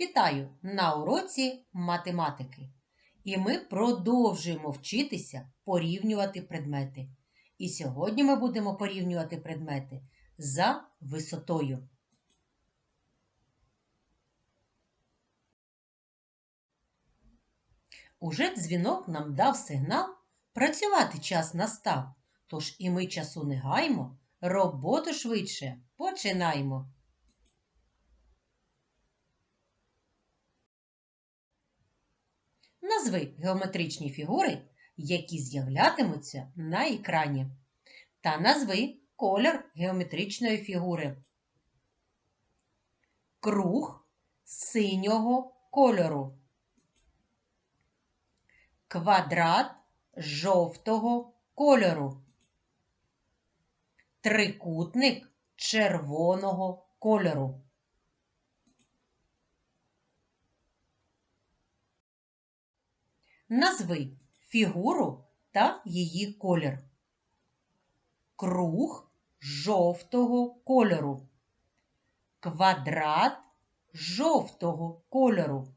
Вітаю на уроці математики. І ми продовжуємо вчитися порівнювати предмети. І сьогодні ми будемо порівнювати предмети за висотою. Уже дзвінок нам дав сигнал, працювати час настав. Тож і ми часу не гаймо, роботу швидше починаємо. Назви геометричні фігури, які з'являтимуться на екрані. Та назви колір геометричної фігури. Круг синього кольору. Квадрат жовтого кольору. Трикутник червоного кольору. Назви фігуру та її колір. Круг жовтого кольору. Квадрат жовтого кольору.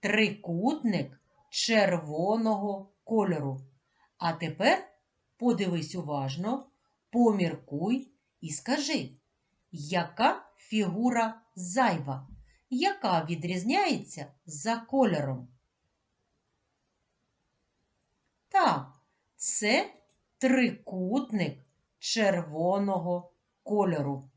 Трикутник червоного кольору. А тепер подивись уважно, поміркуй і скажи, яка фігура зайва, яка відрізняється за кольором? Так, це трикутник червоного кольору.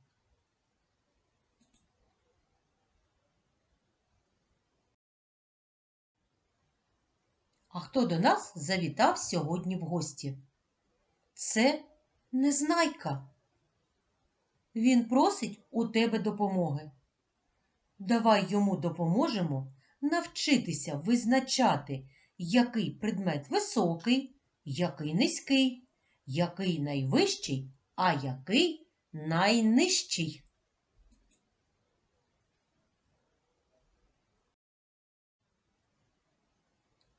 А хто до нас завітав сьогодні в гості? Це Незнайка. Він просить у тебе допомоги. Давай йому допоможемо навчитися визначати, який предмет високий, який низький, який найвищий, а який найнижчий.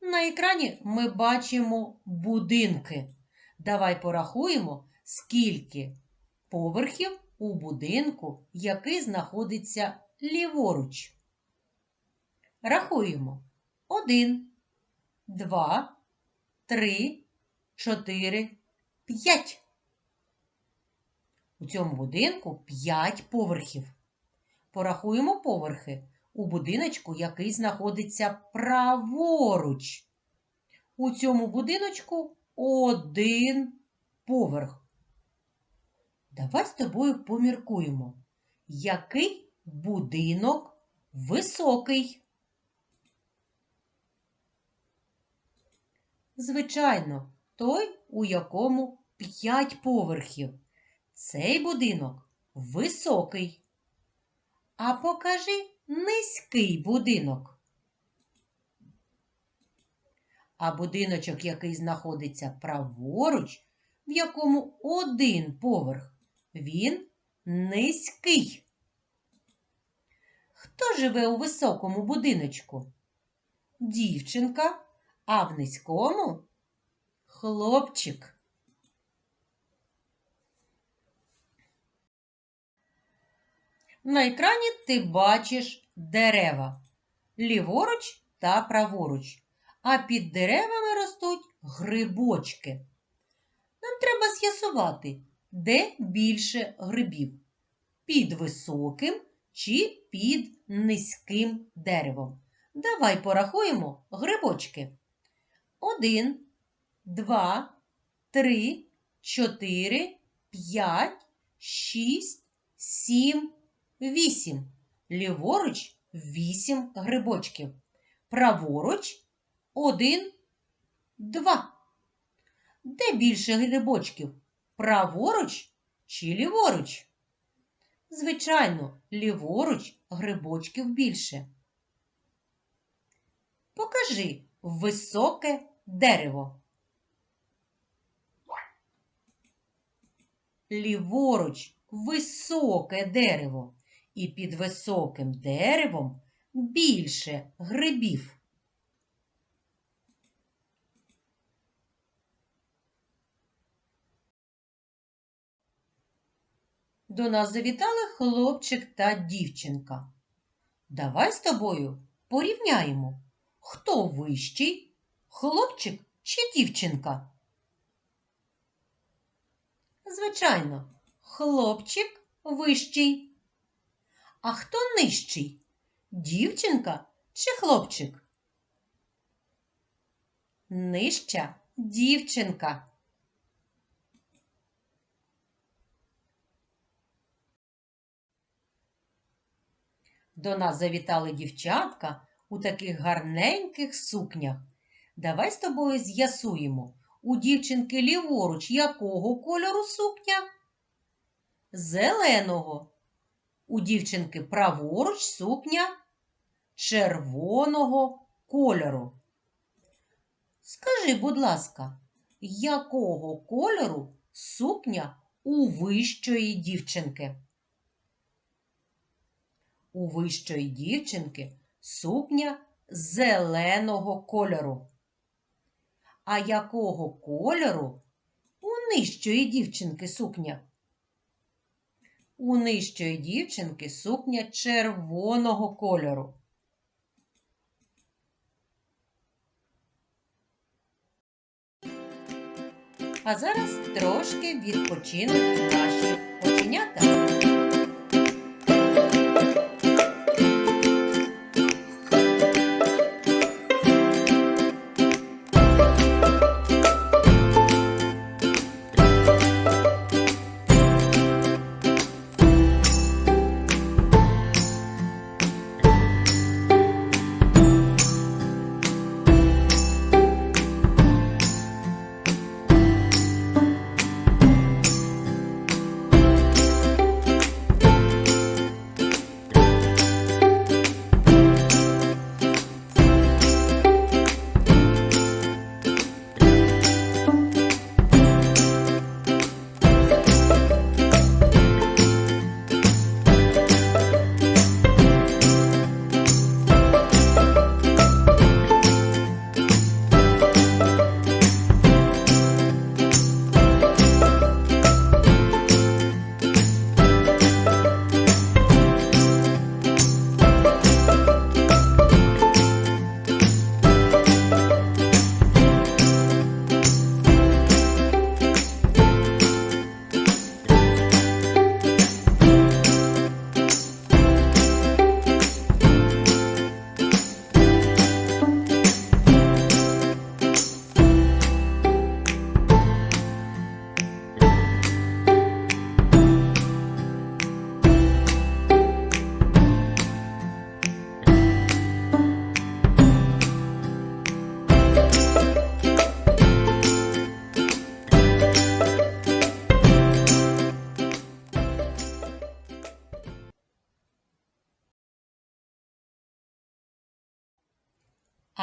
На екрані ми бачимо будинки. Давай порахуємо, скільки поверхів у будинку, який знаходиться ліворуч. Рахуємо. Один, два, три, чотири, п'ять. У цьому будинку п'ять поверхів. Порахуємо поверхи у будиночку, який знаходиться праворуч. У цьому будиночку один поверх. Давай з тобою поміркуємо, який будинок високий. Звичайно, той, у якому п'ять поверхів. Цей будинок високий. А покажи низький будинок. А будиночок, який знаходиться праворуч, в якому один поверх, він низький. Хто живе у високому будиночку? Дівчинка, а в низькому хлопчик. На екрані ти бачиш дерева ліворуч та праворуч, а під деревами ростуть грибочки. Нам треба з'ясувати, де більше грибів під високим чи під низьким деревом. Давай порахуємо грибочки. Один, два, три, чотири, п'ять, шість, сім, вісім. Ліворуч вісім грибочків. Праворуч один, два. Де більше грибочків? Праворуч чи ліворуч? Звичайно, ліворуч грибочків більше. Покажи високе дерево. Ліворуч високе дерево, і під високим деревом більше грибів. До нас завітали хлопчик та дівчинка. Давай з тобою порівняємо, хто вищий, хлопчик чи дівчинка. Звичайно, хлопчик вищий. А хто нижчий? Дівчинка чи хлопчик? Нижча дівчинка. До нас завітали дівчатка у таких гарненьких сукнях. Давай з тобою з'ясуємо, у дівчинки ліворуч якого кольору сукня? Зеленого. У дівчинки праворуч сукня червоного кольору. Скажи, будь ласка, якого кольору сукня у вищої дівчинки? У вищої дівчинки сукня зеленого кольору. А якого кольору у нижчої дівчинки сукня? У нижчої дівчинки сукня червоного кольору. А зараз трошки відпочинуть наші оченята.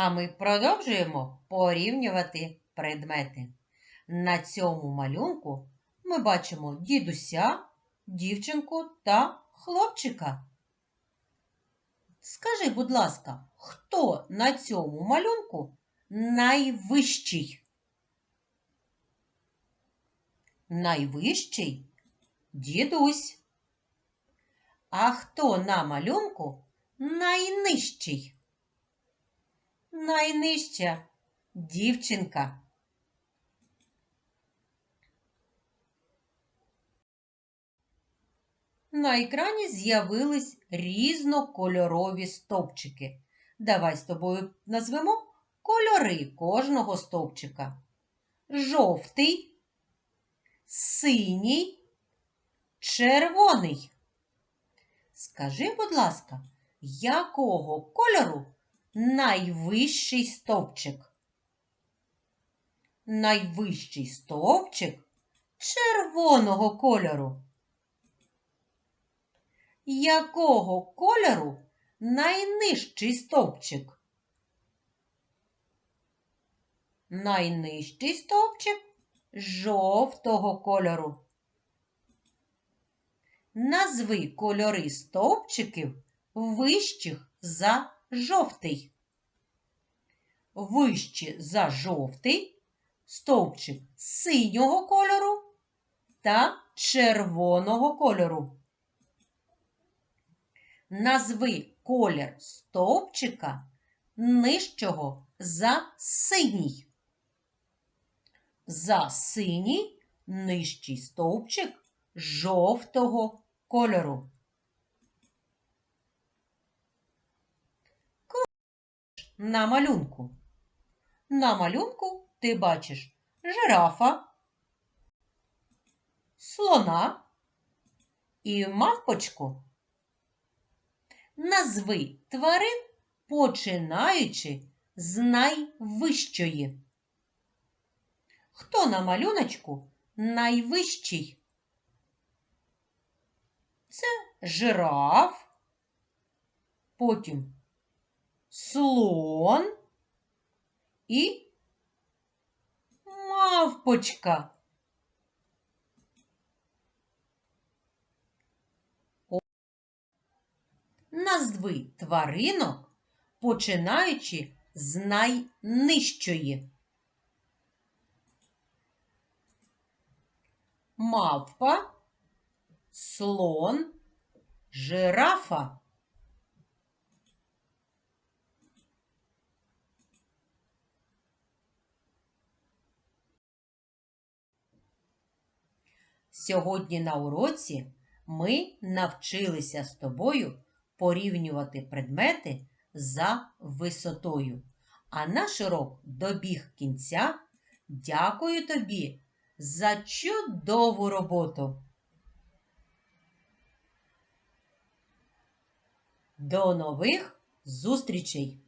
А ми продовжуємо порівнювати предмети. На цьому малюнку ми бачимо дідуся, дівчинку та хлопчика. Скажи, будь ласка, хто на цьому малюнку найвищий? Найвищий дідусь. А хто на малюнку найнижчий? Найнижча дівчинка. На екрані з'явились різнокольорові стовпчики. Давай з тобою назвемо кольори кожного стовпчика. Жовтий, синій, червоний. Скажи, будь ласка, якого кольору найвищий стовпчик? Найвищий стовпчик червоного кольору. Якого кольору найнижчий стовпчик? Найнижчий стовпчик жовтого кольору. Назви кольори стовпчиків вищих за жовтий. Вище за жовтий стовпчик синього кольору та червоного кольору. Назви колір стовпчика нижчого за синій. За синій нижчий стовпчик жовтого кольору. На малюнку. На малюнку ти бачиш жирафа, слона і мавпочку. Назви тварин, починаючи з найвищої. Хто на малюночку найвищий? Це жираф, потім слон і мавпочка. Назви тваринок, починаючи з найнижчої. Мавпа, слон, жирафа. Сьогодні на уроці ми навчилися з тобою порівнювати предмети за висотою. А наш урок добіг кінця. Дякую тобі за чудову роботу. До нових зустрічей!